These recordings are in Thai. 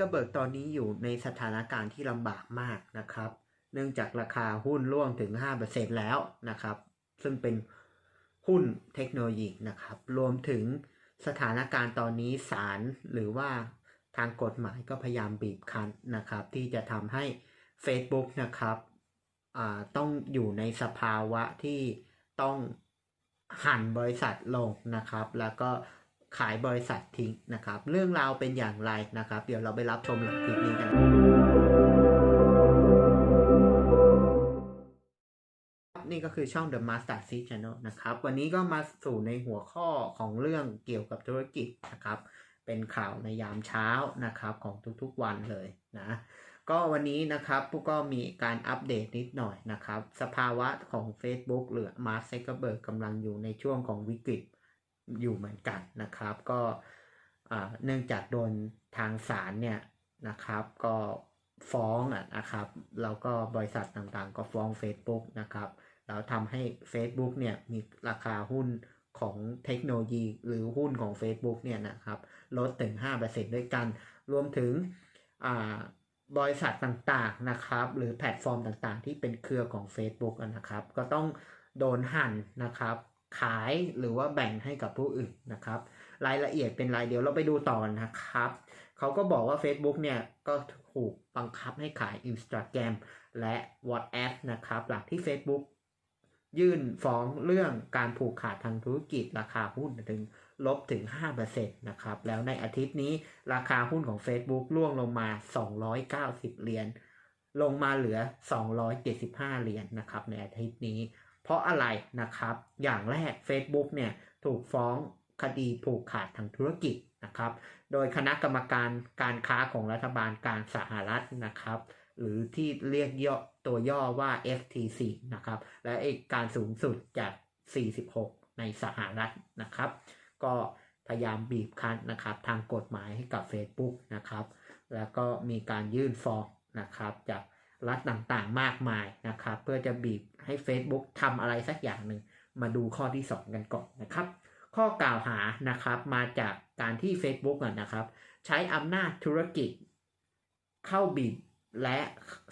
กเบิกตอนนี้อยู่ในสถานการณ์ที่ลำบากมากนะครับ เนื่องจากราคาหุ้นร่วงถึง 5%แล้วนะครับ ซึ่งเป็นหุ้นเทคโนโลยีนะครับ รวมถึงสถานการณ์ตอนนี้ศาลหรือว่าทางกฎหมายก็พยายามบีบคั้นนะครับ ที่จะทำให้ Facebook นะครับต้องอยู่ในสภาวะที่ต้องหั่นบริษัทลงนะครับ แล้วก็ ขายบริษัททิ้งนะครับ เรื่องราวเป็นอย่างไรนะครับ เดี๋ยวเราไปรับชมหลังคลิปนี้กันนี่ก็คือช่อง The Master Seed Channel นะครับ วันนี้ก็มาสู่ในหัวข้อของเรื่องเกี่ยวกับธุรกิจนะครับ เป็นข่าวในยามเช้านะครับของทุกๆวันเลยนะก็วันนี้นะครับพวกก็มีการอัปเดตนิดหน่อยนะครับ สภาวะของ Facebook หรือ Mark Zuckerberg กำลังอยู่ในช่วงของวิกฤต อยู่เหมือนกันนะครับ ก็เนื่องจากโดนทางศาลเนี่ยนะครับ ก็ฟ้องอะนะครับแล้วก็บริษัทต่างๆ ก็ฟ้อง Facebook นะครับแล้วทำให้ Facebook เนี่ยมีราคาหุ้นของเทคโนโลยีหรือหุ้นของ Facebook เนี่ยนะครับลดถึง 5%ด้วยกัน รวมถึงบริษัทต่างๆนะครับ หรือแพลตฟอร์มต่างๆ ที่เป็นเครือของ Facebook นะครับ ก็ต้องโดนหั่นนะครับ ขายหรือว่าแบ่งให้กับผู้อื่นนะครับ รายละเอียดเป็นรายเดียวเราไปดูต่อนะครับเขาก็บอกว่า Facebook เนี่ยก็ถูกบังคับให้ขาย Instagram และ WhatsApp นะครับหลังที่ Facebook ยื่นฟ้องเรื่องการผูกขาดทางธุรกิจราคาหุ้นถึงลบถึง 5%นะครับ แล้วในอาทิตย์นี้ราคาหุ้นของ Facebook ร่วงลงมา 290 เหรียญลงมาเหลือ 275 เหรียญนะครับในอาทิตย์นี้ เพราะอะไรนะครับ อย่างแรก Facebook เนี่ยถูกฟ้องคดีผูกขาดทางธุรกิจนะครับ โดยคณะกรรมการการค้าของรัฐบาลกลางสหรัฐนะครับ หรือที่เรียกย่อตัวย่อว่า FTC นะครับ และเอกการสูงสุดจาก 46 ในสหรัฐนะครับ ก็พยายามบีบคั้นนะครับ ทางกฎหมายให้กับ Facebook นะครับ แล้วก็มีการยื่นฟ้องนะครับจาก รัฐต่างๆ มากมายนะครับ เพื่อจะบีบให้ Facebook ทำอะไรสักอย่างหนึ่ง มาดูข้อที่ 2 กันก่อนนะครับ ข้อกล่าวหานะครับมาจากการที่ Facebook นะครับ ใช้อำนาจธุรกิจ เข้าบีบและ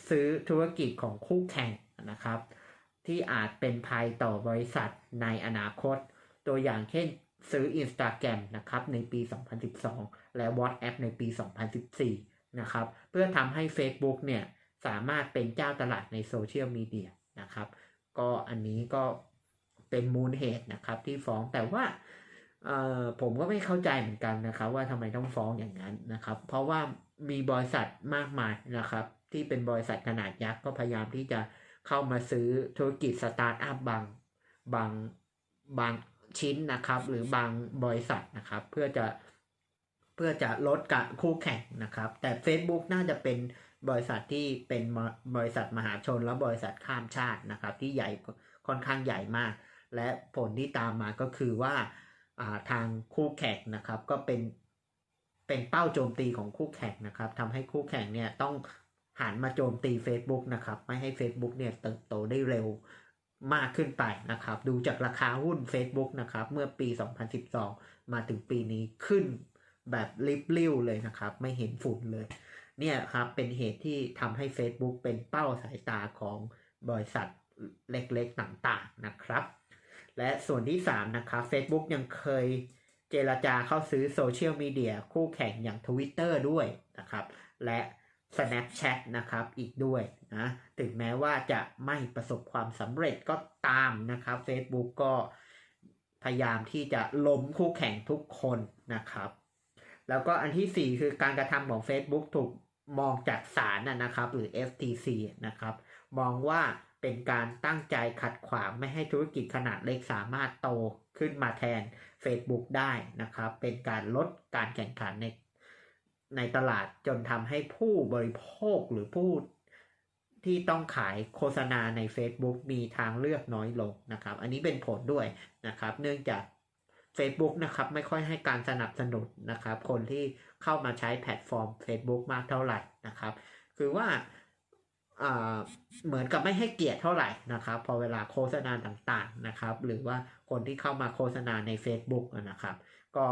ซื้อธุรกิจของคู่แข่งนะครับ ที่อาจเป็นภัยต่อบริษัทในอนาคต ตัวอย่างเช่นซื้อ Instagram นะครับในปี 2012 และ WhatsApp ในปี 2014 นะครับ เพื่อทำให้ Facebook เนี่ย สามารถเป็นเจ้าตลาดในโซเชียลมีเดียนะครับ ก็อันนี้ก็เป็นมูลเหตุนะครับที่ฟ้องแต่ว่าผมก็ไม่เข้าใจเหมือนกันนะครับ ว่าทำไมต้องฟ้องอย่างนั้นนะครับ เพราะว่ามีบริษัทมากมายนะครับ ที่เป็นบริษัทขนาดยักษ์ก็พยายามที่จะเข้ามาซื้อธุรกิจสตาร์ทอัพบางบางบางชิ้นนะครับ หรือบางบริษัทนะครับ เพื่อจะเพื่อจะลดกับคู่แข่งนะครับ แต่ Facebook น่าจะเป็น บริษัทที่เป็นบริษัทมหาชนและบริษัทข้ามชาตินะครับที่ใหญ่ค่อนข้างใหญ่มาก และผลที่ตามมาก็คือว่าทางคู่แข่งนะครับก็เป็นเป็นเป้าโจมตีของคู่แข่งนะครับทำให้คู่แข่งเนี่ยต้องหันมาโจมตี Facebook นะครับไม่ให้ Facebook เนี่ยเติบโตได้เร็วมากขึ้นไปนะครับ ดูจากราคาหุ้น Facebook นะครับ เมื่อปี 2012 มาถึงปีนี้ขึ้นแบบลิบลิ่วเลยนะครับ ไม่เห็นฝุ่นเลย เนี่ยครับเป็นเหตุที่ทำให้ Facebook เป็นเป้าสายตาของบริษัทเล็กๆต่างๆนะครับ และส่วนที่ 3 นะครับ Facebook ยังเคยเจรจาเข้าซื้อโซเชียลมีเดียคู่แข่งอย่าง Twitter ด้วยนะครับ และ Snapchat นะครับอีกด้วยนะถึงแม้ว่าจะไม่ประสบความสำเร็จก็ตามนะครับ Facebook ก็พยายามที่จะล้มคู่แข่งทุกคนนะครับ แล้วก็อันที่ 4 คือการกระทำของ Facebook ถูก มองจากศาลนะครับ หรือ FTC นะครับ มองว่าเป็นการตั้งใจขัดขวางไม่ให้ธุรกิจขนาดเล็กสามารถโตขึ้นมาแทน Facebook ได้นะครับ เป็นการลดการแข่งขันในในตลาดจนทำให้ผู้บริโภคหรือผู้ที่ต้องขายโฆษณาใน Facebook มีทางเลือกน้อยลงนะครับ อันนี้เป็นผลด้วยนะครับ เนื่องจาก Facebook นะครับไม่ค่อยให้การสนับสนุนนะครับ คนที่เข้ามาใช้แพลตฟอร์ม Facebook มากเท่าไหร่นะครับ คือว่าเหมือนกับไม่ให้เกียรติเท่าไหร่นะครับ พอเวลาโฆษณาต่างๆนะครับ หรือว่าคนที่เข้ามาโฆษณาใน Facebook นะครับ ก็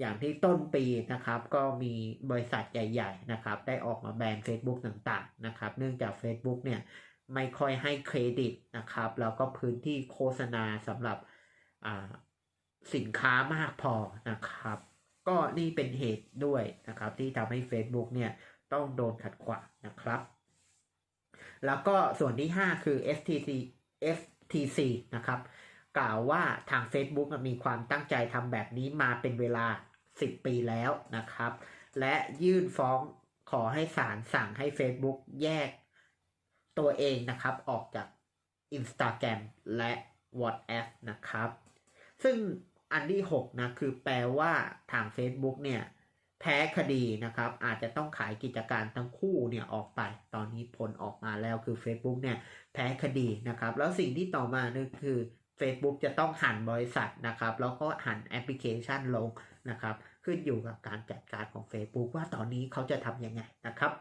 อย่างที่ต้นปีนะครับ ก็มีบริษัทใหญ่ ๆ นะครับ ได้ออกมาแบน Facebook ต่างๆนะครับ เนื่องจาก Facebook เนี่ยไม่ค่อยให้เครดิตนะครับ แล้วก็พื้นที่โฆษณาสำหรับ สินค้ามากพอนะครับ ก็นี่เป็นเหตุด้วยนะครับ ที่ทำให้ Facebook เนี่ยต้องโดนขัดขวางนะครับ แล้วก็ส่วนที่ 5 คือ FTC FTC นะครับ กล่าวว่าทาง Facebook มีความตั้งใจทำแบบนี้มาเป็นเวลา 10 ปีแล้วนะครับ และยื่นฟ้องขอให้ศาลสั่งให้ Facebook แยกตัวเองนะครับ ออกจาก Instagram และ WhatsApp นะครับ ซึ่งอันที่6นะคือแปลว่าทาง Facebook เนี่ยแพ้คดีนะครับ อาจจะต้องขายกิจการทั้งคู่เนี่ยออกไป ตอนนี้ผลออกมาแล้วคือ Facebook เนี่ยแพ้คดีนะครับ แล้วสิ่งที่ต่อมานี่คือ Facebook จะต้องหันบริษัทนะครับ แล้วก็หันแอปพลิเคชันลงนะครับ ขึ้นอยู่กับการจัดการของ Facebook ว่าตอนนี้เขาจะทำยังไงนะครับ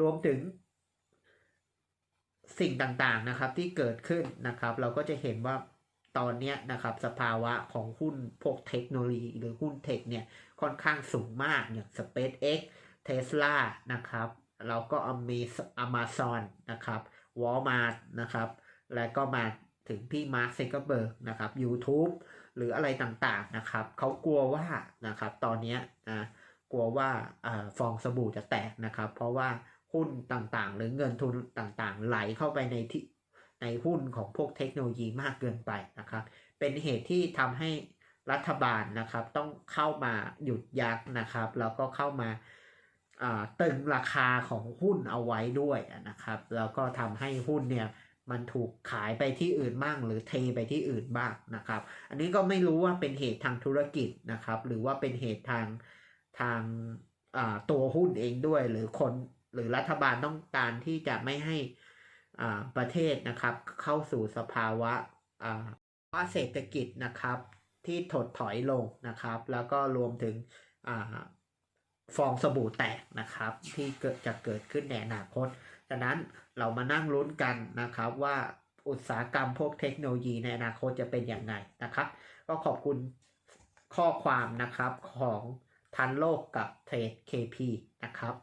รวมถึงสิ่งต่างๆนะครับที่เกิดขึ้นนะครับ เราก็จะเห็นว่า ตอนนี้นะครับสภาวะของหุ้นพวกเทคโนโลยีหรือหุ้นเทคเนี่ยค่อนข้างสูงมากอย่าง SpaceX Tesla นะครับแล้วก็ Amazon นะครับ Walmart นะครับ แล้วก็มาถึงพี่มาร์คเซกเบิร์กนะครับ YouTube หรืออะไรต่างๆนะครับเขากลัวว่านะครับตอนนี้นะกลัวว่าอาฟองสบู่จะแตกนะครับ เพราะว่าหุ้นต่างๆ หรือเงินทุนต่างๆ ไหลเข้าไปในที่ ในหุ้นของพวกเทคโนโลยีมากเกินไปนะครับ เป็นเหตุที่ทำให้รัฐบาลนะครับต้องเข้ามาหยุดยักนะครับ แล้วก็เข้ามาตึงราคาของหุ้นเอาไว้ด้วยนะครับ แล้วก็ทำให้หุ้นเนี่ยมันถูกขายไปที่อื่นบ้างหรือเทไปที่อื่นบ้างนะครับ อันนี้ก็ไม่รู้ว่าเป็นเหตุทางธุรกิจนะครับ หรือว่าเป็นเหตุทางทางตัวหุ้นเองด้วย หรือคนหรือรัฐบาลต้องการที่จะไม่ให้ ประเทศนะครับเข้าสู่สภาวะว่าเศรษฐกิจนะครับที่ถดถอยลงนะครับ แล้วก็รวมถึงฟองสบู่แตกนะครับ ที่เกิดจะเกิดขึ้นในอนาคตฉะนั้นเรามานั่งลุ้นกันนะครับว่าอุตสาหกรรมพวกเทคโนโลยีในอนาคตจะเป็นอย่างไรนะครับ ก็ขอบคุณข้อความนะครับของทันโลกกับเทรด KP นะครับ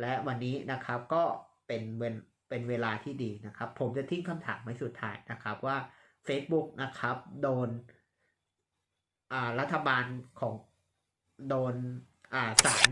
และวันนี้นะครับก็เป็นเวล เป็นเวลาที่ดีนะครับ ผมจะทิ้งคำถามไว้สุดท้ายนะครับว่า Facebook นะครับ โดนรัฐบาลของโดนศาล